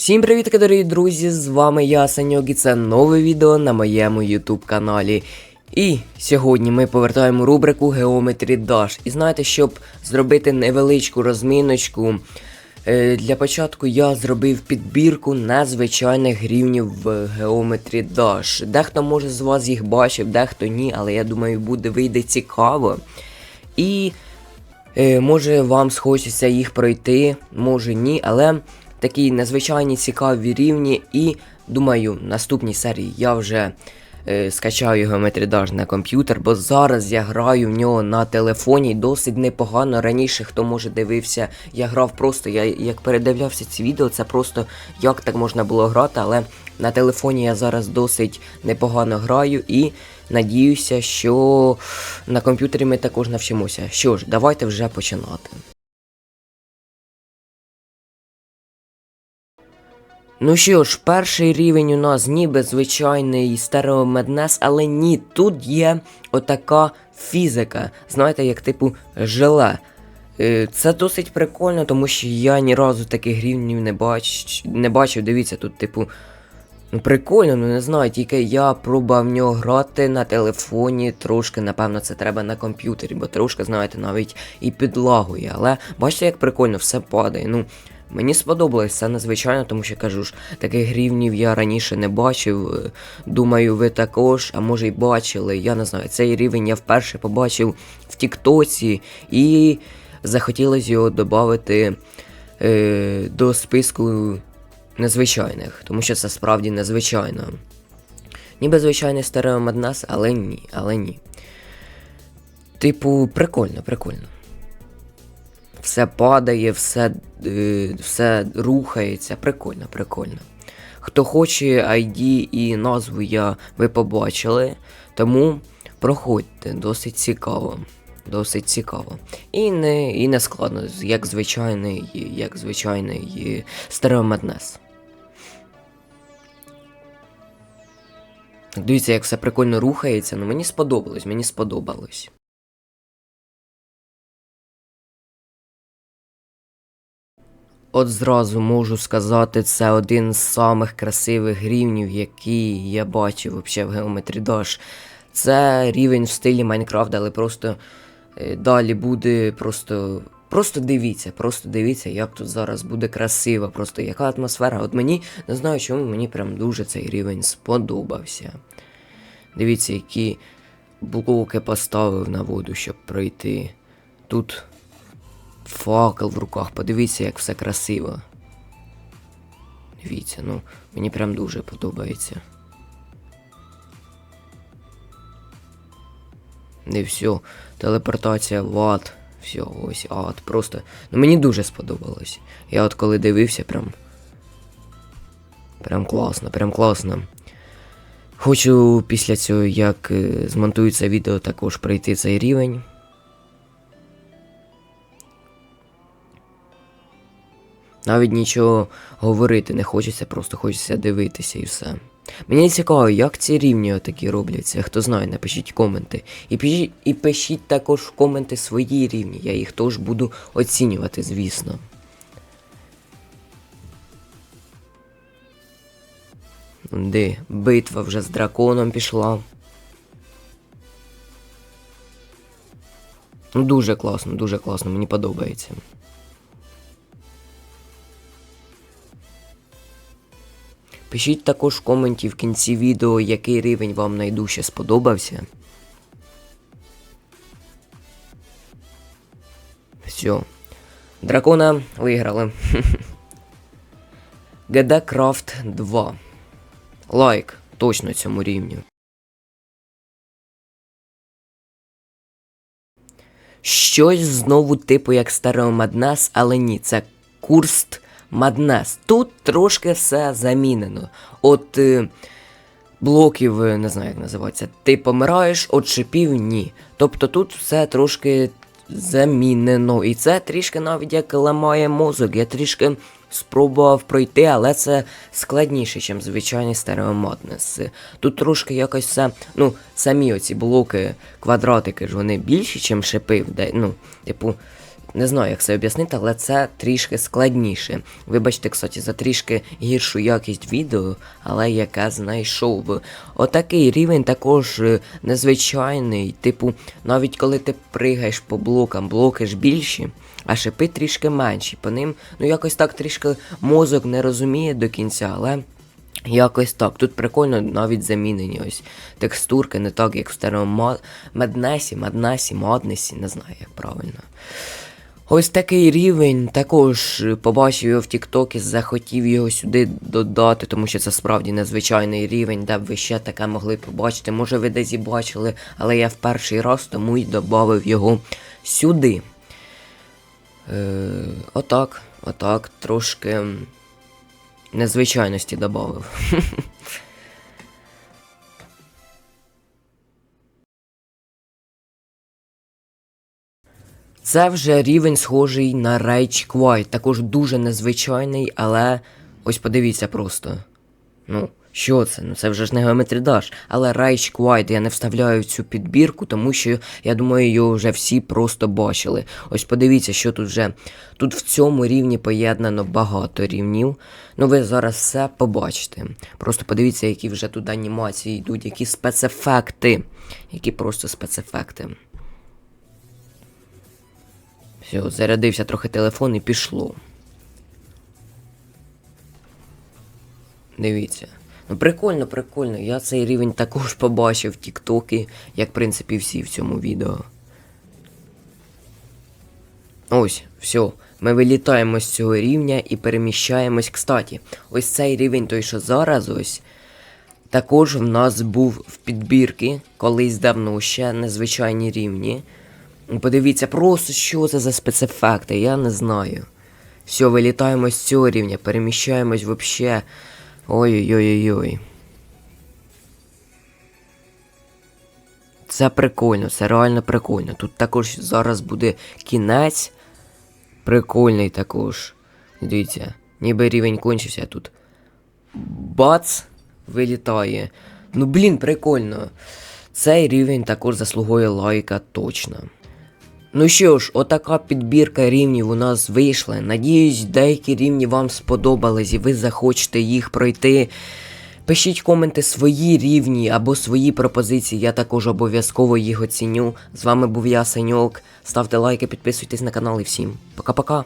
Всім привіт, дорогі друзі! З вами я, Саньок, і це нове відео на моєму YouTube каналі. І сьогодні ми повертаємо рубрику Geometry Dash. І знаєте, щоб зробити невеличку розміночку, е, для початку я зробив підбірку незвичайних рівнів в Geometry Dash. Дехто може з вас їх бачив, дехто ні, але я думаю, буде вийде цікаво. І Е, може вам схочеться їх пройти, може ні, але такі незвичайні цікаві рівні. І думаю, в наступній серії я вже е, скачаю Dash на комп'ютер, бо зараз я граю в нього на телефоні досить непогано. Раніше, хто може дивився, я грав просто, я як передивлявся ці відео, це просто як так можна було грати, але на телефоні я зараз досить непогано граю і надіюся, що на комп'ютері ми також навчимося. Що ж, давайте вже починати. Ну що ж, перший рівень у нас ніби звичайний стереомеднес, але ні, тут є отака фізика. Знаєте, як типу желе. Е, Це досить прикольно, тому що я ні разу таких рівнів не, бач... не бачив. Дивіться, тут, типу, Ну прикольно, ну не знаю, тільки я пробував в нього грати на телефоні, трошки, напевно, це треба на комп'ютері, бо трошки, знаєте, навіть і підлагує. Але бачите, як прикольно все падає. Ну, мені сподобалось це надзвичайно, тому що кажу ж, таких рівнів я раніше не бачив. Е, Думаю, ви також, а може й бачили. Я не знаю, цей рівень я вперше побачив в Тіктоці і захотілося його додати е, до списку незвичайних, тому що це справді незвичайно. Ніби звичайний стереомаднас, але ні, але ні. Типу, прикольно, прикольно. Все падає, все, е, все рухається. Прикольно, прикольно. Хто хоче ID і назву я ви побачили, тому проходьте, досить цікаво. Досить цікаво. І не, і не складно, як звичайний, як звичайний стереомеднес. Дивіться, як все прикольно рухається, ну мені сподобалось, мені сподобалось. От зразу можу сказати, це один з самих красивих рівнів, які я бачив вообще в Geometry Dash. Це рівень в стилі Майнкрафт, але просто е, далі буде просто. Просто дивіться, просто дивіться, як тут зараз буде красиво, просто яка атмосфера. От мені не знаю, чому мені прям дуже цей рівень сподобався. Дивіться, які блоки поставив на воду, щоб пройти. Тут факел в руках, подивіться, як все красиво. Дивіться, ну, мені прям дуже подобається. І все, телепортація в ад. Все, ось ад. Просто. Ну мені дуже сподобалось. Я от коли дивився, прям. Прям класно, прям класно. Хочу після цього, як е, змонтую це відео, також пройти цей рівень. Навіть нічого говорити не хочеться, просто хочеться дивитися і все. Мені цікаво, як ці рівні отакі робляться. Хто знає, напишіть коменти. І пишіть, і пишіть також коменти свої рівні. Я їх теж буду оцінювати, звісно. Де битва вже з драконом пішла. Ну, дуже класно, дуже класно, мені подобається. Пишіть також в коменті в кінці відео, який рівень вам найдужче сподобався. Все. Дракона виграли. GD Craft 2. Лайк точно цьому рівню. Щось знову типу як Стерео Маднес, але ні, це Курст Маднес. Тут трошки все замінено. От е, блоків, е, не знаю, як називається, ти помираєш, от шипів ні. Тобто тут все трошки замінено. І це трішки навіть як ламає мозок. Я трішки спробував пройти, але це складніше, ніж звичайний стереомоднес. Тут трошки якось все. Ну, самі оці блоки, квадратики ж вони більші, ніж шипи. Де, ну, типу, не знаю, як це об'яснити, але це трішки складніше. Вибачте, кстати, за трішки гіршу якість відео, але яке знайшов. Отакий рівень також е, незвичайний. Типу, навіть коли ти пригаєш по блокам, блоки ж більші, а шипи трішки менші. По ним, ну якось так трішки мозок не розуміє до кінця, але. Якось так. Тут прикольно навіть замінені ось текстурки, не так, як в старому Меднесі, Маднесі, Маднесі, не знаю, як правильно. Ось такий рівень, також побачив його в Тіктокі, захотів його сюди додати, тому що це справді незвичайний рівень, де б ви ще таке могли побачити. Може ви десь і бачили, але я в перший раз тому й додав його сюди. Е, отак, отак, трошки незвичайності додав. Це вже рівень схожий на Rage Quite, також дуже незвичайний, але ось подивіться просто. Ну, що це? Ну це вже ж не Dash. Але Rage Quite я не вставляю в цю підбірку, тому що я думаю, його вже всі просто бачили. Ось подивіться, що тут вже. Тут в цьому рівні поєднано багато рівнів. Ну ви зараз все побачите. Просто подивіться, які вже тут анімації йдуть, які спецефекти. Які просто спецефекти. Все, зарядився трохи телефон і пішло. Дивіться. Ну прикольно, прикольно. Я цей рівень також побачив в Тіктокі, як в принципі всі в цьому відео. Ось, все. Ми вилітаємо з цього рівня і переміщаємось. Кстати, ось цей рівень, той, що зараз ось. Також в нас був в підбірки, колись давно ще незвичайні рівні. Подивіться, просто що це за спецефекти, я не знаю. Все, вилітаємо з цього рівня, переміщаємось вообще. Ой-ой-ой-ой. Це прикольно, це реально прикольно. Тут також зараз буде кінець. Прикольний також. Дивіться, ніби рівень кончився тут. Бац! Вилітає. Ну блін, прикольно. Цей рівень також заслугує лайка точно. Ну що ж, отака підбірка рівнів у нас вийшла. Надіюсь, деякі рівні вам сподобались і ви захочете їх пройти. Пишіть коменти свої рівні або свої пропозиції, я також обов'язково їх оціню. З вами був я, Саньок. Ставте лайки, підписуйтесь на канал і всім. Пока-пока.